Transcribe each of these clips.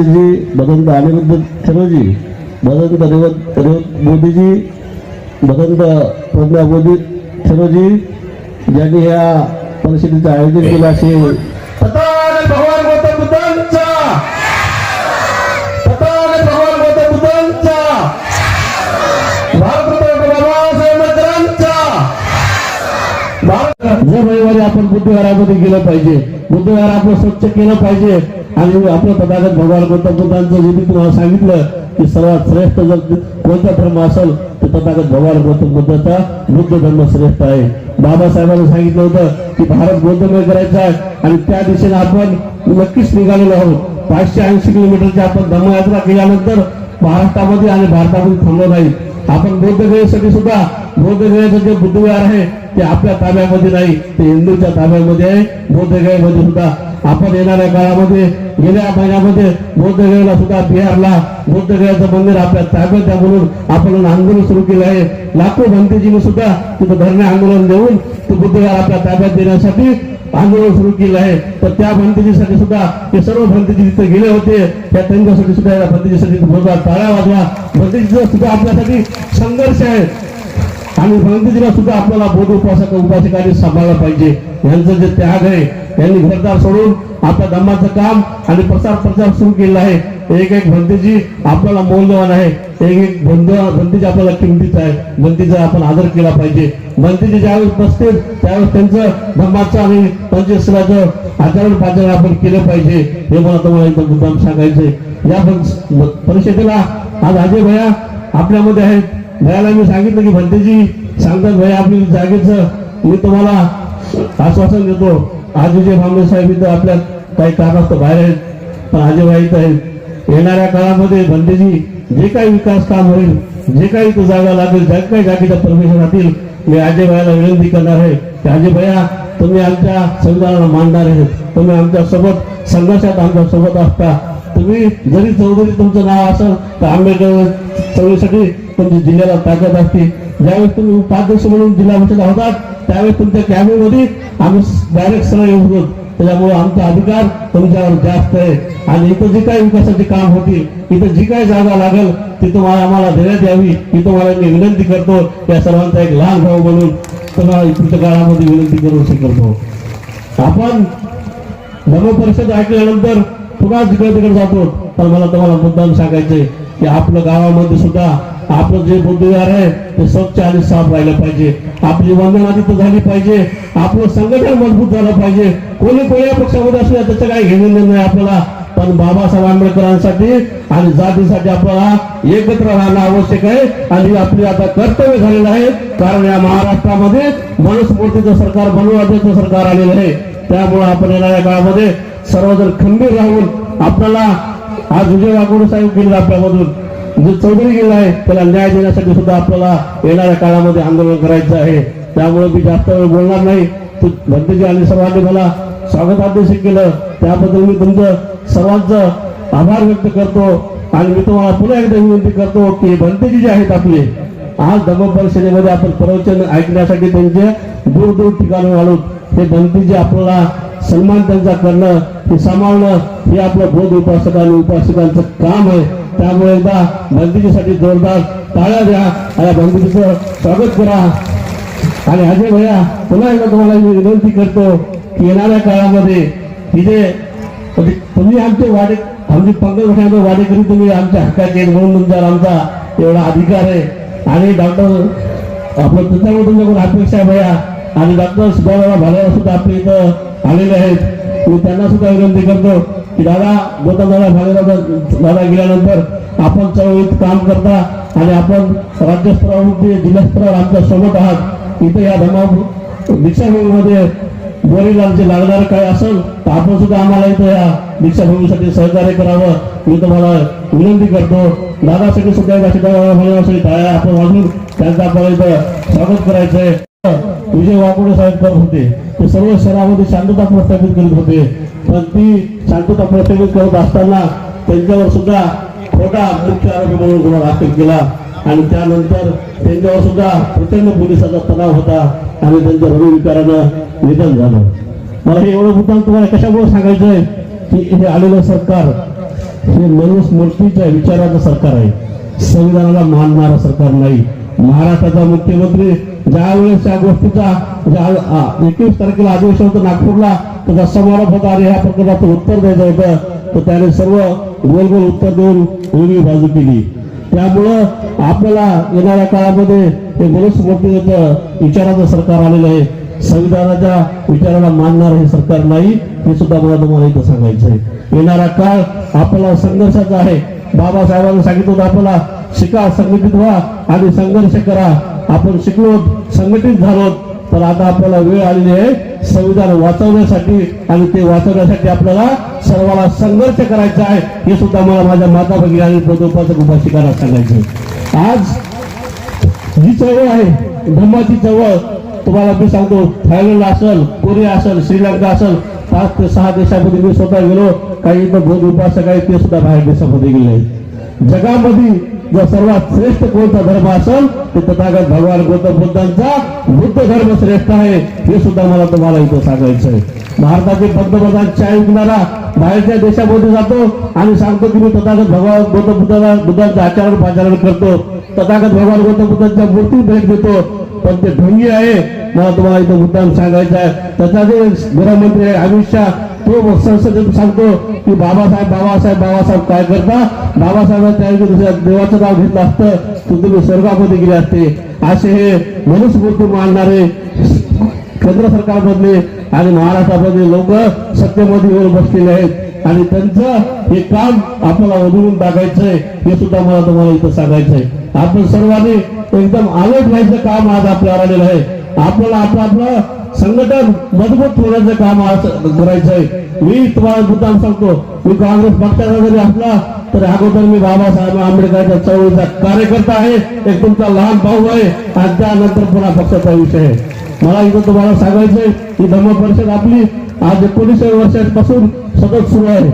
जी भगवंत अनिरुद्ध ठेरोजी भगवंत रेवत रेवत मोदीजी भगवंत प्रज्ञा मोदी ठेरोजी ज्यांनी या परिषदेचं आयोजन केलं असेल. भगवान जे जर रविवारी आपण बुद्धिवारामध्ये गेलं पाहिजे बुद्धिवार आपलं स्वच्छ केलं पाहिजे आणि आपलं तथागत भगवान गौतम बुद्धांचं जे मी तुम्हाला सांगितलं की सर्वात श्रेष्ठ जर कोणता धर्म असेल तर तथागत भगवान गौतम बुद्धाचा बुद्ध धर्म श्रेष्ठ आहे. बाबासाहेबांनी सांगितलं होतं की भारत बौद्धमय करायचा आहे आणि त्या दिशेने आपण नक्कीच निघालेलो आहोत. पाचशे ऐंशी किलोमीटरची आपण धर्मयात्रा केल्यानंतर महाराष्ट्रामध्ये आणि भारतामध्ये थांबलो नाही. आपण बौद्धगयेसाठी सुद्धा बौद्धगयेचं जे बुद्धविहार आहे ते आपल्या ताब्यामध्ये नाही ते हिंदूच्या ताब्यामध्ये आहे. बौद्धगयेमध्ये सुद्धा आपण येणाऱ्या काळामध्ये गेल्या महिन्यामध्ये बौद्धगयेला सुद्धा बिहारला बौद्धगयाचं मंदिर आपल्या ताब्यात आहे म्हणून आपण आंदोलन सुरू केलं आहे. लाखो भंतेजीने सुद्धा तिथं धरणे आंदोलन देऊन ते बुद्धविहार आपल्या ताब्यात देण्यासाठी आंदोलन सुरू केलं आहे. तर त्या भंतीजीसाठी सुद्धा ते सर्व भंतेजी तिथे गेले होते. त्या त्यांच्यासाठी सुद्धा या भंतेजीसाठी जोरदार टाळ्या वाजवा. भंतेजीचा सुद्धा आपल्यासाठी संघर्ष आहे. आणि भंतीजीला सुद्धा आपल्याला बोध उपासक उपासकांनी सांभाळला पाहिजे. यांचं जे त्याग आहे यांनी घरदार सोडून आपल्या दमाचं काम आणि प्रसार प्रचार सुरू केला आहे. एक एक भंतीजी आपल्याला मौल्यवान आहे. एक एक भंत भंतेजी आपल्याला किमतीचा आहे. भंतीचा आपण आदर केला पाहिजे. भंतेजी ज्यावेळेस बसतील त्यावेळेस त्यांचं धर्माचं आणि पंचेश्वराचं आचरण पाचरण आपण केलं पाहिजे. हे मला तुम्हाला एकदम मुद्दाम सांगायचंय. या परिषदेला आज अजय भया आपल्यामध्ये आहेत. भयाला मी सांगितलं की भंतेजी सांगतात भया आपली जागेचं. मी तुम्हाला आश्वासन देतो. आज विजय भांबे साहेब इथं आपल्या काही कारणास्तव बाहेर आहेत पण अजय भाई इथं आहेत. येणाऱ्या काळामध्ये भंतेजी जे काही विकास काम होईल जे काही इथं जागा लागेल ज्या काही जागेच्या परमिशन राहतील मी अजय विनंती करणार आहे की अजय तुम्ही आमच्या संविधानाला मानणार आहेत. तुम्ही आमच्यासोबत संघर्षात आमच्यासोबत असता. तुम्ही जरी चौधरी तुमचं नाव असेल तर आंबेडकर चौधरीसाठी तुमच्या जिल्ह्याला ताकद असते. ज्यावेळेस तुम्ही उपाध्यक्ष म्हणून जिल्हा परिषद होतात त्यावेळेस तुमच्या कॅमेमध्ये आम्ही डायरेक्ट सरळ येऊन त्याच्यामुळे आमचा अधिकार तुमच्यावर जास्त आहे. आणि इथं जे काही विकासाची काम होतील इथं जी काही जागा लागेल ती तुम्हाला आम्हाला देण्यात यावी. ही तुम्हाला मी विनंती करतो या सर्वांचा एक लहान भाऊ म्हणून तुम्हाला पुढच्या काळामध्ये विनंती करू शकतो. आपण धर्म परिषद ऐकल्यानंतर पुन्हा जिकडे तिकडे जातो तर मला तुम्हाला मुद्दाम सांगायचे की आपलं गावामध्ये सुद्धा आपलं जे बंधुगार आहे ते स्वच्छ आणि साफ राहिलं पाहिजे. आपली वंदना तिथं झाली पाहिजे. आपलं संघटन मजबूत झालं पाहिजे. कोणी कोणत्या पक्षामध्ये असू द्या, त्याचं काही घेणं नाही आपल्याला. पण बाबासाहेब आंबेडकरांसाठी आणि जातीसाठी आपल्याला एकत्र राहणं आवश्यक आहे. आणि आपली आता कर्तव्य झालेलं आहे. कारण या महाराष्ट्रामध्ये मनुस्मृतीचं सरकार बनवायचं सरकार आलेलं आहे. त्यामुळे आपण येणाऱ्या काळामध्ये सर्वजण खंबीर राहून आपल्याला आज विजय वाघोडे साहेब गेले आपल्यामधून. म्हणजे जो चौधरी गेला आहे त्याला न्याय देण्यासाठी सुद्धा आपल्याला येणाऱ्या काळामध्ये आंदोलन करायचं आहे. त्यामुळे मी जास्त वेळ बोलणार नाही. तू भंतेजी आणि सर्वांनी मला स्वागताध्यक्ष केलं. त्याबद्दल मी तुमचं सर्वांचं आभार व्यक्त करतो. आणि मी तुम्हाला पुन्हा एकदा विनंती करतो की भंतेजी जे आहेत आपले आज धर्म परिषदेमध्ये आपण प्रवचन ऐकण्यासाठी त्यांचे दूर दूर ठिकाणं आलो हे भंतेजी आपल्याला सन्मान त्यांचा करणं हे सांभाळणं हे आपलं बोध उपासक आणि उपासकांचं काम आहे. त्यामुळे एकदा बंदिजीसाठी जोरदार टाळ्या द्या. आणि बंदिजीचं स्वागत करा. आणि अजय भैया पुन्हा एकदा तुम्हाला मी विनंती करतो की येणाऱ्या काळामध्ये तिथे तुम्ही आमचे वाडे आमची पंकज वाडेकरी तुम्ही आमच्या हक्काचे म्हणून तुमच्यावर आमचा एवढा अधिकार आहे. आणि डॉक्टर आपलं त्याच्यामुळे तुमच्याकडून अपेक्षा आहे भैया. आणि डॉक्टर सुद्धा भालेराव सुद्धा आपल्या इथं आलेले आहेत. मी त्यांना सुद्धा विनंती करतो दादा गोता दादा भालेराव दादा गेल्यानंतर आपण चळवळीत काम करता आणि आपण राज्यस्तरावर जिल्हास्तरावर आमच्यासोबत आहात. इथे या धमा दीक्षाभूमीमध्ये बोरीलालचे लागणार काय असेल तर आपण सुद्धा आम्हाला इथं या दीक्षाभूमीसाठी सहकार्य करावं. मी तुम्हाला विनंती करतो. दादासाठी सुद्धा एकदा सीतारामासाठी टाळ्या आपण वाजून त्यांचं आपल्याला इथं स्वागत करायचंय. विजय वाकुडे साहेब करत होते. ते सर्व शहरामध्ये शांतता प्रस्थापित करीत होते. पण ती शांतता प्रत्येक करत असताना त्यांच्यावर सुद्धा खोटा मुख्य आरोपी म्हणून गुन्हा दाखल केला. आणि त्यानंतर त्यांच्यावर सुद्धा प्रचंड पोलिसाचा तणाव होता आणि त्यांच्या हृदयविकारानं निधन झालं. मला हे एवढं मुद्दा तुम्हाला कशामुळे सांगायचं आहे की हे आलेलं सरकार हे मनुस्मृतीच्या विचाराचं सरकार आहे. संविधानाला मानणारं सरकार नाही. महाराष्ट्राचा मुख्यमंत्री ज्या वेळेस त्या गोष्टीचा ज्या एकवीस तारखेला अधिवेशन होतं नागपूरला त्याचा समारोप होता आणि ह्या प्रकरणाचं उत्तर द्यायचं होतं. तर त्याने सर्व गोल गोल उत्तर देऊन वेगळी बाजू केली. त्यामुळं आपल्याला येणाऱ्या काळामध्ये हे मनुस्मृतीचं विचाराचं सरकार आलेलं आहे. संविधानाच्या विचाराला मानणार हे सरकार नाही हे सुद्धा मला तुम्हाला इथं सांगायचं आहे. येणारा काळ आपल्याला संघर्षाचा आहे. बाबासाहेबांनी सांगितलं होतं आपल्याला शिका संघटित व्हा आणि संघर्ष करा. आपण शिकलो संघटित झालो. तर आता आपल्याला वेळ आलेली आहे संविधान वाचवण्यासाठी आणि ते वाचवण्यासाठी आपल्याला सर्वांना संघर्ष करायचा आहे हे सुद्धा मला माझ्या माता भगिनी आणि प्रदोपासक उपासिकांना सांगायचं आहे. आज जी चळवळ आहे धम्माची चळवळ तुम्हाला मी सांगतो थायलंड असेल कोरिया असेल श्रीलंका असेल पाच ते सहा देशामध्ये मी स्वतः गेलो काही इथं बौद्ध उपासक आहेत ते सुद्धा बाहेर देशामध्ये गेले आहेत जगामध्ये जो सर्वात श्रेष्ठ कोणता धर्म असेल ते तथागत भगवान गौतम बुद्धांचा बुद्ध धर्म श्रेष्ठ आहे हे सुद्धा मला तुम्हाला इथं सांगायचं आहे. भारताचे पंतप्रधान चाय विकणारा बाहेरच्या देशामध्ये जातो आणि सांगतो की मी तथागत भगवान गौतम बुद्धाला बुद्धांचं आचरण पाचारण करतो. तथागत भगवान गौतम बुद्धांच्या मूर्ती भेट देतो. पण ते ढोंगी आहे मला तुम्हाला इथं मुद्दाम सांगायचं आहे. तथा जे गृहमंत्री आहे अमित शाह. तो संसदेत सांगतो की बाबासाहेब बाबासाहेब बाबासाहेब काय करता? बाबासाहेब त्या दुसऱ्या देवाचं नाव घेतलं असतं. तर तुम्ही स्वर्गामध्ये गेले असते. असे हे मनुस्मृती मानणारे केंद्र सरकारमधले आणि महाराष्ट्रामधले लोक सत्तेमध्ये येऊन बसलेले आहेत. आणि त्यांचं हे काम आपल्याला वधून टाकायचंय हे सुद्धा मला तुम्हाला इथं सांगायचंय. आपण सर्वांनी एकदम अलर्ट व्हायचं काम आज आपल्याला आलेलं आहे. आपल्याला आपलं आपलं संघटन मजबूत होण्याचं काम आज करायचंय मी तुम्हाला मुद्दाम सांगतो मी काँग्रेस पक्षाचा जरी असला तर अगोदर मी बाबासाहेब आंबेडकरच्या चळवळीचा कार्यकर्ता आहे. एक तुमचा लहान भाऊ आहे. आणि त्यानंतर पुन्हा पक्षाचा विषय आहे. मला इथं तुम्हाला सांगायचंय की धर्म परिषद आपली आज एकोणीसशे वर्षापासून सतत सुरू आहे.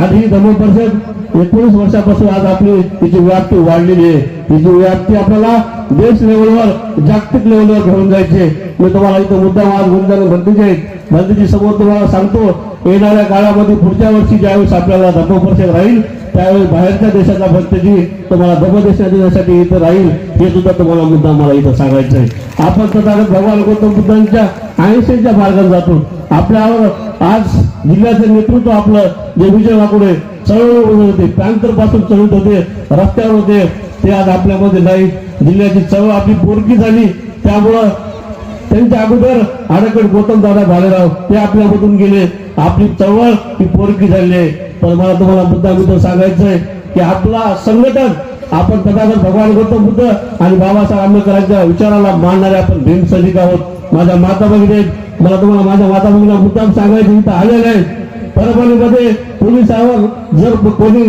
आणि ही धर्म परिषद एकोणीस वर्षापासून आज आपली तिची व्याप्ती वाढलेली आहे तिची व्याप्ती आपल्याला देश लेवलवर जागतिक लेवलवर घेऊन जायचे मी तुम्हाला इथं मुद्दा आज गुंजाने भंतीचे बंदीची समोर तुम्हाला सांगतो येणाऱ्या काळामध्ये पुढच्या वर्षी ज्यावेळेस आपल्याला धर्म राहील त्यावेळेस बाहेरच्या देशाचा भक्तजी तुम्हाला धर्मदेशा देण्यासाठी इथं राहील हे सुद्धा तुम्हाला मुद्दा मला इथं सांगायचं आहे. आपण तथागत भगवान गौतम बुद्धांच्या अहिंसेच्या मार्गात जातो. आपल्यावर आज जिल्ह्याचं नेतृत्व आपलं जे विजय वाकुडे चळवळ होते पॅन्थरपासून चळवत होते रस्त्यावर होते ते आज आपल्यामध्ये नाही. जिल्ह्याची चळवळ आपली पोरकी झाली. त्यामुळं त्यांच्या अगोदर आडकड गौतम दादा भालेराव ते आपल्यामधून गेले. आपली चळवळ ही पोरकी झाली आहे. पण मला तुम्हाला मुद्दा मुद्दा सांगायचंय की आपला संघटन आपण तथागत भगवान गौतम बुद्ध आणि बाबासाहेब आंबेडकरांच्या विचाराला मानणारे आपण भीम सैनिक आहोत. माझ्या माता भगिनी मला तुम्हाला माझ्या माता भगिनीला मुद्दाम सांगायचं इथं आलेलं आहे. परभणीमध्ये पोलिसावर जर कोणी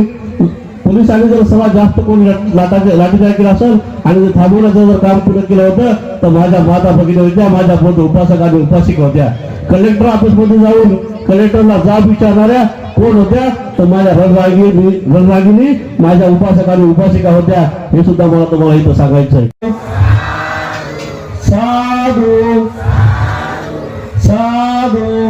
पोलिसांनी जर सर्वात जास्त कोणी लाटाचे लाठीचार केला असेल आणि थांबवण्याचं जर काम पुढे केलं होतं तर माझ्या माता भगिनी होत्या माझ्या बोध उपासक आणि उपासिका होत्या कलेक्टर ऑफिसमध्ये जाऊन कलेक्टरला जाब विचारणाऱ्या कोण होत्या तर माझ्या रणरागिनी रणरागिनी माझ्या उपासक आणि उपासिका होत्या हे सुद्धा मला तुम्हाला इथं सांगायचं आहे. sadhu sadhu